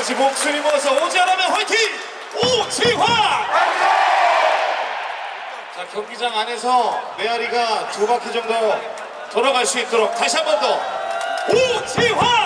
같이 목소리 모아서 오지않으면 화이팅! 오지환! 자 경기장 안에서 메아리가 두 바퀴 정도 돌아갈 수 있도록 다시 한 번 더 오지환!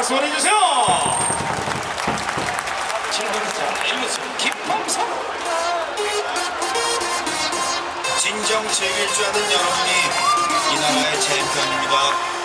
박수 보내주세요! 7번자 1루수 김범석 진정 즐길 줄 아는 여러분이 이 나라의 챔피언입니다.